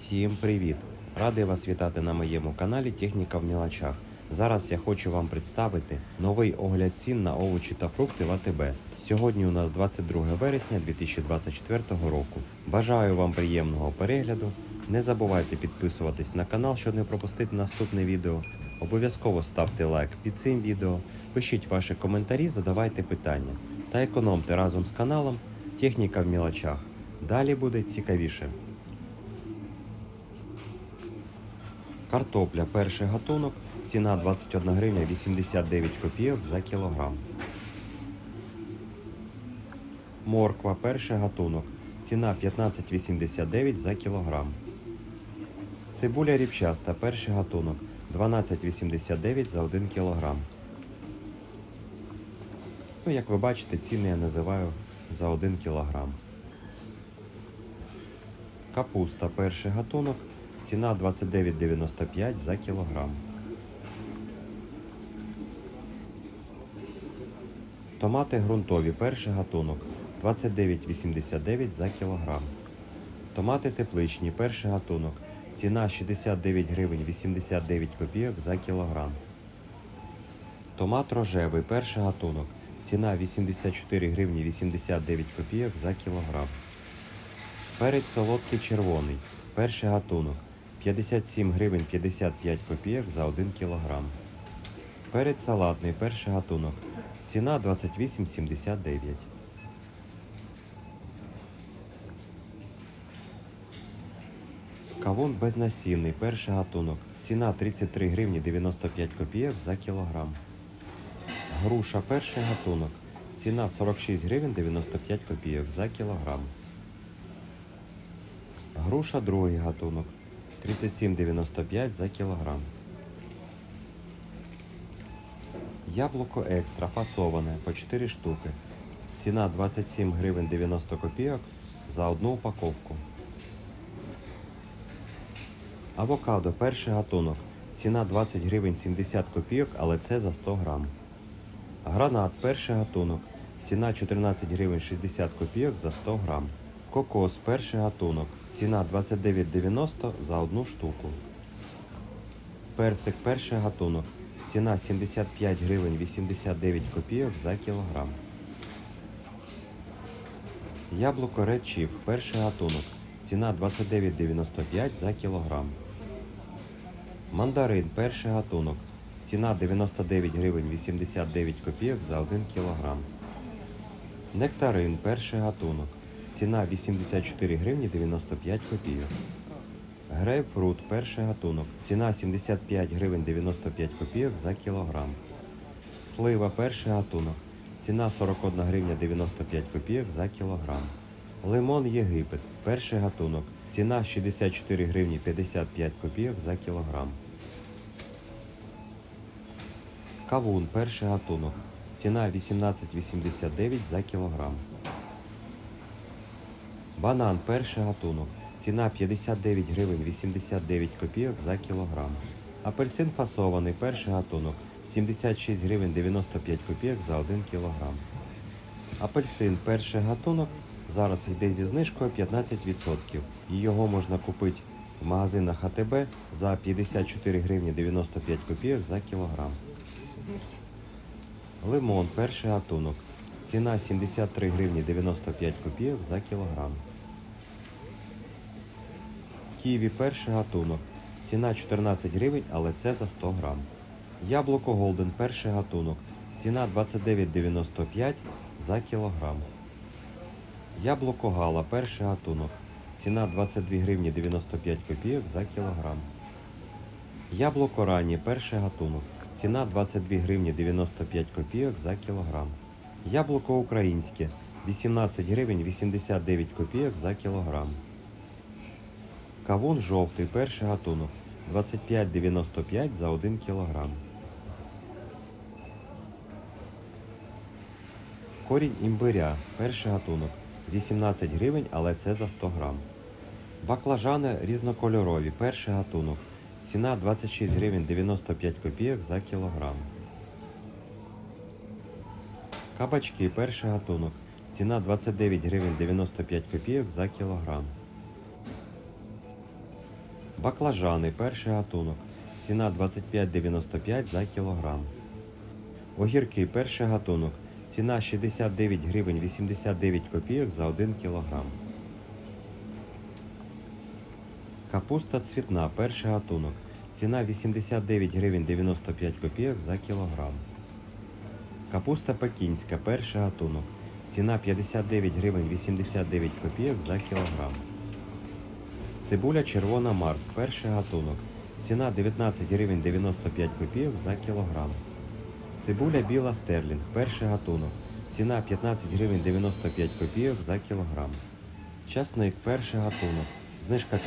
Всім привіт! Радий вас вітати на моєму каналі Техніка в мілочах. Зараз я хочу вам представити новий огляд цін на овочі та фрукти в АТБ. Сьогодні у нас 22 вересня 2024 року. Бажаю вам приємного перегляду. Не забувайте підписуватись на канал, щоб не пропустити наступне відео. Обов'язково ставте лайк під цим відео, пишіть ваші коментарі, задавайте питання та економте разом з каналом Техніка в мілочах. Далі буде цікавіше. Картопля перший гатунок, ціна 21 гривня 89 копійок за кілограм. Морква перший гатунок, ціна 15,89 за кілограм. Цибуля ріпчаста перший гатунок 12,89 за 1 кілограм. Ну, як ви бачите, ціни я називаю за 1 кілограм. Капуста перший гатунок. Ціна 29,95 за кілограм. Томати ґрунтові перший гатунок 29,89 за кілограм. Томати тепличні перший гатунок. Ціна 69 гривень 89 копійок за кілограм. Томат рожевий перший гатунок. Ціна 84 гривні 89 копійок за кілограм. Перець солодкий червоний. Перший гатунок 57 гривень 55 копійок за 1 кілограм. Перець салатний перший гатунок. Ціна 28,79. Кавун безнасінний перший гатунок. Ціна 33 гривні 95 копійок за кілограм. Груша перший гатунок. Ціна 46 гривень 95 копійок за кілограм. Груша другий гатунок 37,95 за кілограм. Яблуко екстра фасоване по 4 штуки. Ціна 27 гривень 90 копійок за одну упаковку. Авокадо перший гатунок. Ціна 20 гривень 70 копійок, але це за 100 грам. Гранат перший гатунок. Ціна 14 гривень 60 копійок за 100 грам. Кокос перший гатунок. Ціна 29,90 за одну штуку. Персик перший гатунок. Ціна 75 гривень 89 копійок за кілограм. Яблуко Red Chip перший гатунок. Ціна 29,95 за кілограм. Мандарин перший гатунок. Ціна 99 гривень 89 копійок за 1 кілограм. Нектарин перший гатунок. Ціна 84 гривні 95 копійок. Грейпфрут перший гатунок. Ціна 75 гривень 95 копійок за кілограм. Слива перший гатунок. Ціна 41 гривня 95 копійок за кілограм. Лимон Єгипет перший гатунок. Ціна 64 гривні 55 копійок за кілограм. Кавун перший гатунок. Ціна 18,89 за кілограм. Банан перший гатунок. Ціна 59 гривень 89 копійок за кілограм. Апельсин фасований перший гатунок. 76 гривень 95 копійок за 1 кілограм. Апельсин перший гатунок зараз йде зі знижкою 15%. І його можна купити в магазинах АТБ за 54 гривні 95 копійок за кілограм. Лимон перший гатунок. Ціна 73 гривні 95 копійок за кілограм. Ківі перший гатунок. Ціна 14 гривень, але це за 100 грам. Яблуко Голден перший гатунок. Ціна 29,95 за кілограм. Яблуко Гала перший гатунок. Ціна 22 гривні 95 копійок за кілограм. Яблуко раннє перший гатунок. Ціна 22 гривні 95 копійок за кілограм. Яблуко українське 18 гривень 89 копійок за кілограм. Кавун жовтий перший гатунок 25,95 за 1 кілограм. Корінь імбиря перший гатунок 18 гривень, але це за 100 грам. Баклажани різнокольорові перший гатунок. Ціна 26 гривень 95 копійок за кілограм. Кабачки перший гатунок. Ціна 29 гривень 95 копійок за кілограм. Баклажани перший гатунок. Ціна 25,95 за кілограм. Огірки перший гатунок. Ціна 69 гривень 89 копійок за 1 кілограм. Капуста цвітна перший гатунок. Ціна 89 гривень 95 копійок за кілограм. Капуста пекінська перший гатунок. Ціна 59 гривень 89 копійок за кілограм. Цибуля червона Марс перший гатунок. Ціна 19 гривень 95 копійок за кілограм. Цибуля біла стерлінг перший гатунок. Ціна 15 гривень 95 копійок за кілограм. Часник перший гатунок. Знижка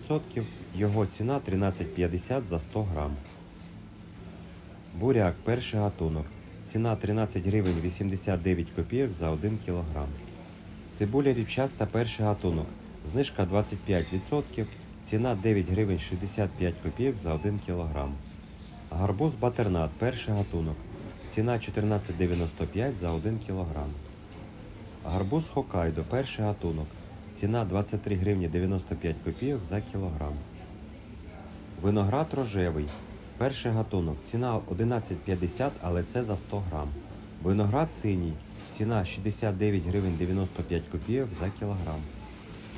15%, його ціна 13,50 за 100 грам. Буряк перший гатунок. Ціна 13 гривень 89 копійок за 1 кілограм. Цибуля ріпчаста перший гатунок. Знижка 25%, ціна 9 гривень 65 копійок за 1 кілограм. Гарбуз батернат перший гатунок. Ціна 14,95 за 1 кілограм. Гарбуз Хокайдо перший гатунок. Ціна 23 гривні 95 копійок за кілограм. Виноград рожевий. Перший гатунок. Ціна 11,50, але це за 100 грам. Виноград синій. Ціна 69 гривень 95 копійок за кілограм.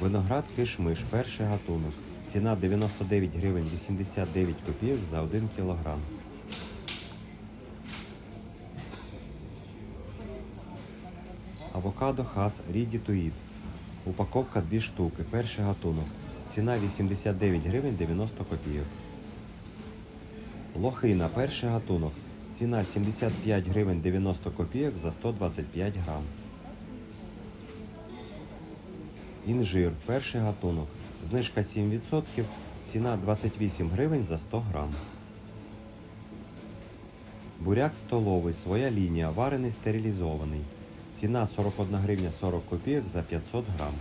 Виноград кишмиш. Перший гатунок. Ціна 99 гривень 89 копійок за 1 кілограм. Авокадо хас to Eat. Упаковка 2 штуки. Перший гатунок. Ціна 89 гривень 90 копійок. Лохина перший гатунок. Ціна 75 гривень 90 копійок за 125 грам. Інжир перший гатунок. Знижка 7%. Ціна 28 гривень за 100 грам. Буряк столовий, своя лінія, варений стерилізований. Ціна 41 гривня 40 копійок за 500 грам.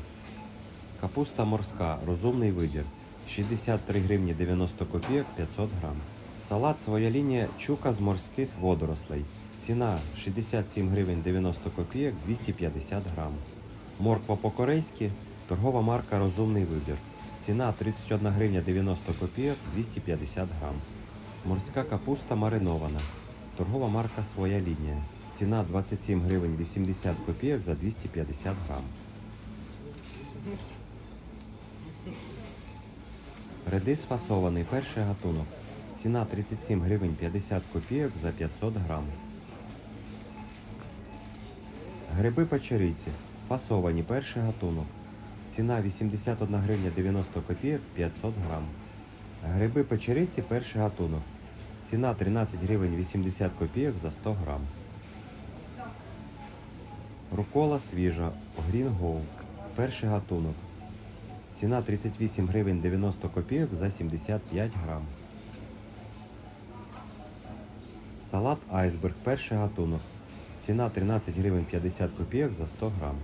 Капуста морська, розумний вибір. 63 гривні 90 копійок 500 грам. Салат своя лінія чука з морських водорослей. Ціна 67 гривень 90 копійок 250 грам. Морква по-корейськи, торгова марка Розумний вибір. Ціна 31 гривня 90 копійок 250 грам. Морська капуста маринована. Торгова марка Своя лінія. Ціна 27 гривень 80 копійок за 250 грам. Редис фасований перший гатунок. Ціна 37 гривень 50 копійок за 500 грам. Гриби печериці. Фасовані перший гатунок. Ціна 81 гривня 90 копійок 500 грам. Гриби печериці перший гатунок. Ціна 13 гривень 80 копійок за 100 грам. Рукола свіжа. Green Go. Перший гатунок. Ціна 38 гривень 90 копійок за 75 грам. Салат айсберг перший гатунок. Ціна 13 гривень 50 копійок за 100 грам.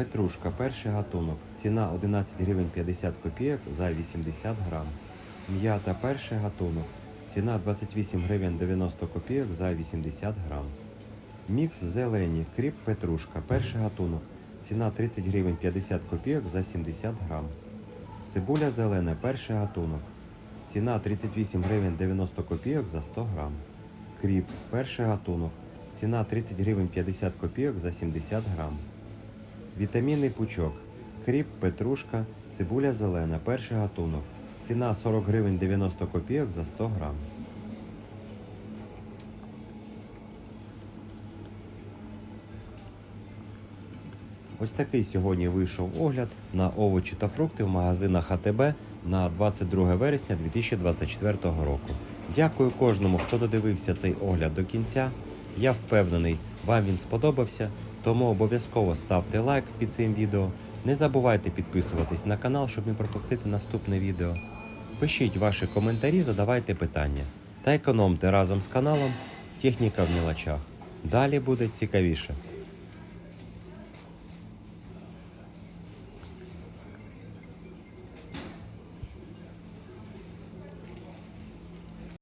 Петрушка перший гатунок. Ціна 11 гривень 50 копійок за 80 грам. М'ята перший гатунок. Ціна 28 гривень 90 копійок за 80 грам. Мікс зелені, кріп петрушка, перший гатунок. Ціна 30 гривень 50 копійок за 70 грам. Цибуля зелена, перший гатунок. Ціна 38 гривень 90 копійок за 100 грам. Кріп, перший гатунок. Ціна 30 гривень 50 копійок за 70 грам. Вітамінний пучок. Кріп, петрушка, цибуля зелена, перший гатунок. Ціна 40 гривень 90 копійок за 100 грам. Ось такий сьогодні вийшов огляд на овочі та фрукти в магазинах АТБ на 22 вересня 2024 року. Дякую кожному, хто додивився цей огляд до кінця. Я впевнений, вам він сподобався, тому обов'язково ставте лайк під цим відео. Не забувайте підписуватись на канал, щоб не пропустити наступне відео. Пишіть ваші коментарі, задавайте питання та економте разом з каналом техніка в мілочах. Далі буде цікавіше.